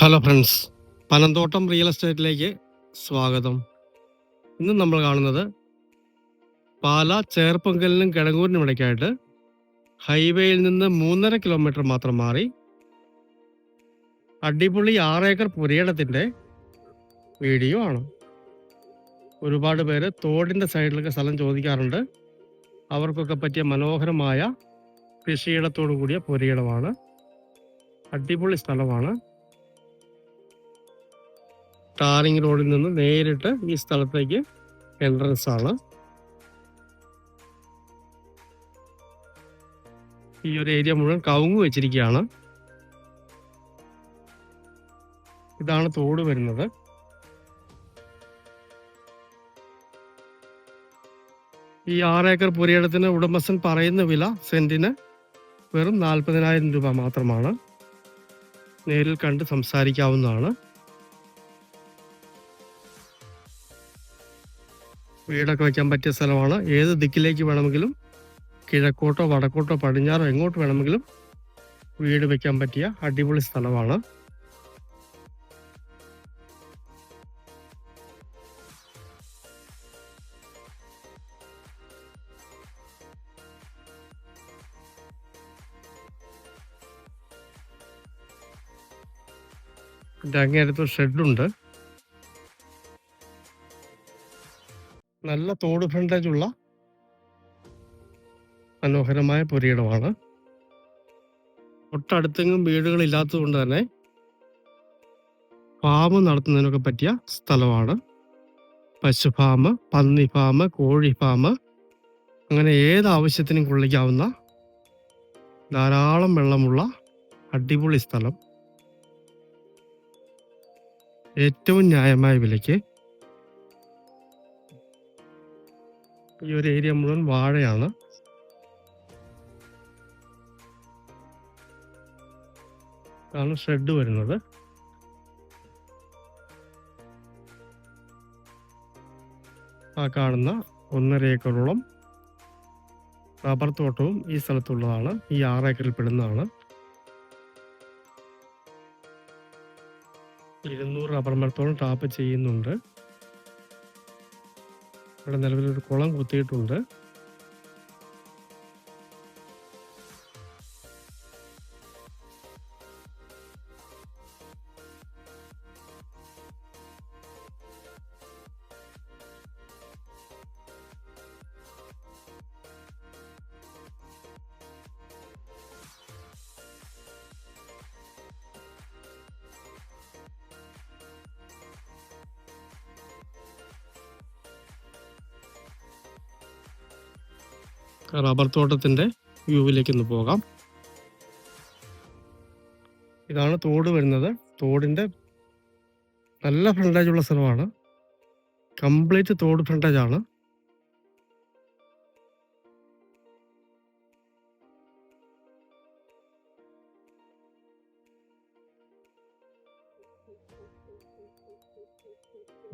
Hello friends Panamthottam real എസ്റ്റേറ്റിലേക്ക് സ്വാഗതം. ഇന്ന് നമ്മൾ കാണുന്നത് പാല ചേർപ്പൊങ്കലിനും കിടങ്ങൂരിനും ഇടയ്ക്കായിട്ട് ഹൈവേയിൽ നിന്ന് മൂന്നര കിലോമീറ്റർ മാത്രം മാറി അടിപൊളി ഏക്കർ പുരയിടത്തിന്റെ വീഡിയോ ആണ്. ഒരുപാട് പേര് തോടിന്റെ സൈഡിലൊക്കെ സ്ഥലം ചോദിക്കാറുണ്ട്. അവർക്കൊക്കെ പറ്റിയ മനോഹരമായ കൃഷിയിടത്തോടു കൂടിയ പുരയിടമാണ്. അടിപൊളി സ്ഥലമാണ്. ടാറിങ് റോഡിൽ നിന്ന് നേരിട്ട് ഈ സ്ഥലത്തേക്ക് എൻട്രൻസ് ആണ്. ഈ ഒരു ഏരിയ മുഴുവൻ കവുങ്ങ് വെച്ചിരിക്കുകയാണ്. ഇതാണ് തോട് വരുന്നത്. ഈ ആറേക്കർ പുരയിടത്തിന് ഉടമസ്ഥൻ പറയുന്ന വില സെന്റിന് വെറും നാൽപ്പതിനായിരം രൂപ മാത്രമാണ്. നേരിൽ കണ്ട് സംസാരിക്കാവുന്നതാണ്. വീടൊക്കെ വയ്ക്കാൻ പറ്റിയ സ്ഥലമാണ്. ഏത് ദിക്കിലേക്ക് വേണമെങ്കിലും കിഴക്കോട്ടോ വടക്കോട്ടോ പടിഞ്ഞാറോ എങ്ങോട്ട് വേണമെങ്കിലും വീട് വെക്കാൻ പറ്റിയ അടിപൊളി സ്ഥലമാണ്. എന്റെ അങ്ങേരത്ത് ഷെഡുണ്ട്. നല്ല തോട് ഫ്രണ്ടേജ് ഉള്ള മനോഹരമായ പുരയിടമാണ്. തൊട്ടടുത്തെങ്ങും വീടുകൾ കൊണ്ട് തന്നെ ഫാം നടത്തുന്നതിനൊക്കെ പറ്റിയ സ്ഥലമാണ്. പശു ഫാം പന്നി ഫാം കോഴി ഫാം അങ്ങനെ ഏത് ആവശ്യത്തിനും കൊള്ളിക്കാവുന്ന ധാരാളം വെള്ളമുള്ള അടിപൊളി സ്ഥലം. ഏറ്റവും ന്യായമായ വിലയ്ക്ക് ഈ ഒരു ഏരിയ മുഴുവൻ വാഴയാണ്. ആണ് ഷെഡ് വരുന്നത്. ആ കാണുന്ന ഒന്നര ഏക്കറോളം റബ്ബർ തോട്ടവും ഈ സ്ഥലത്തുള്ളതാണ്. ഈ ആറ് ഏക്കറിൽ പെടുന്നതാണ്. ഇരുന്നൂറ് റബ്ബർ മരത്തോളം ടാപ്പ് ചെയ്യുന്നുണ്ട്. ഇവിടെ നിലവിലൊരു കുളം കുത്തിയിട്ടുണ്ട്. റബ്ബർ തോട്ടത്തിന്റെ വ്യൂവിലേക്ക് ഒന്ന് പോകാം. ഇതാണ് തോട് വരുന്നത്. തോടിന്റെ നല്ല ഫ്രണ്ടേജ് ഉള്ള സ്ഥലമാണ്. കംപ്ലീറ്റ് തോട് ഫ്രണ്ടേജ് ആണ്.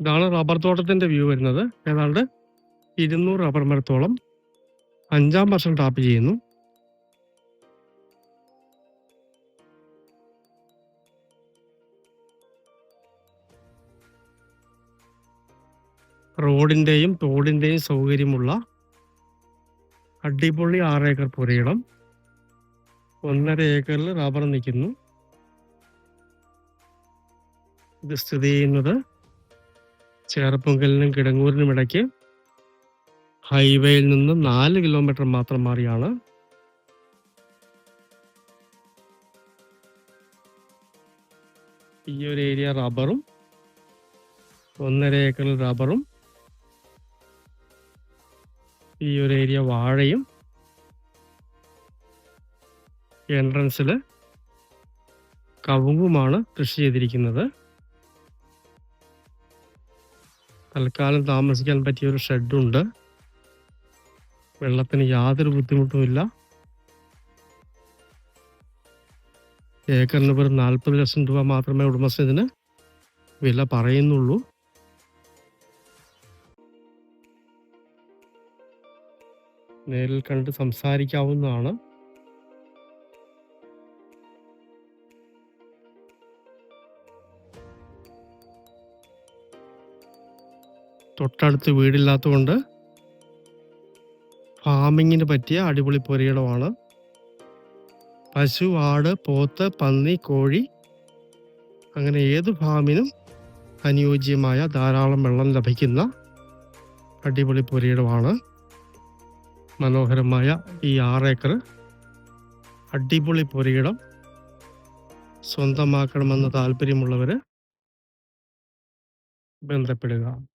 ഇതാണ് റബ്ബർ തോട്ടത്തിന്റെ വ്യൂ വരുന്നത്. ഏതാണ്ട് ഇരുന്നൂറ് റബ്ബർ മരത്തോളം. അഞ്ചാം വർഷം ടാപ്പ് ചെയ്യുന്നു. റോഡിന്റെയും തോടിന്റെയും സൗകര്യമുള്ള അടിപൊളി ആറ് ഏക്കർ പുരയിടം. ഒന്നര ഏക്കറിൽ റബ്ബർ നിൽക്കുന്നു. ഇത് സ്ഥിതി ചെയ്യുന്നത് ചേർപ്പൊങ്കലിനും കിടങ്ങൂരിനും ഇടയ്ക്ക്. ഹൈവേയിൽ നിന്ന് നാല് കിലോമീറ്റർ മാത്രം മാറിയാണ്. ഈ ഒരു ഏരിയ റബ്ബറും ഒന്നര ഏക്കറിൽ റബ്ബറും ഈ ഒരു ഏരിയ വാഴയും എൻട്രൻസിൽ കവുങ്ങുമാണ് കൃഷി ചെയ്തിരിക്കുന്നത്. തൽക്കാലം താമസിക്കാൻ പറ്റിയ ഒരു ഷെഡുണ്ട്. വെള്ളത്തിന് യാതൊരു ബുദ്ധിമുട്ടുമില്ല ഏക്കറിന് വെറും നാൽപ്പത് ലക്ഷം രൂപ മാത്രമേ ഉടമസ്ഥന് വില പറയുന്നുള്ളൂ. നേരിൽ കണ്ട് സംസാരിക്കാവുന്നതാണ്. തൊട്ടടുത്ത് വീടില്ലാത്തതുകൊണ്ട് ഫാമിങ്ങിന് പറ്റിയ അടിപൊളി പുരയിടമാണ് പശു ആട് പോത്ത് പന്നി കോഴി അങ്ങനെ ഏത് ഫാമിനും അനുയോജ്യമായ ധാരാളം വെള്ളം ലഭിക്കുന്ന അടിപൊളി പുരയിടമാണ് മനോഹരമായ ഈ ആറേക്കർ അടിപൊളി പുരയിടം സ്വന്തമാക്കണമെന്ന് താല്പര്യമുള്ളവർ ബന്ധപ്പെടുക.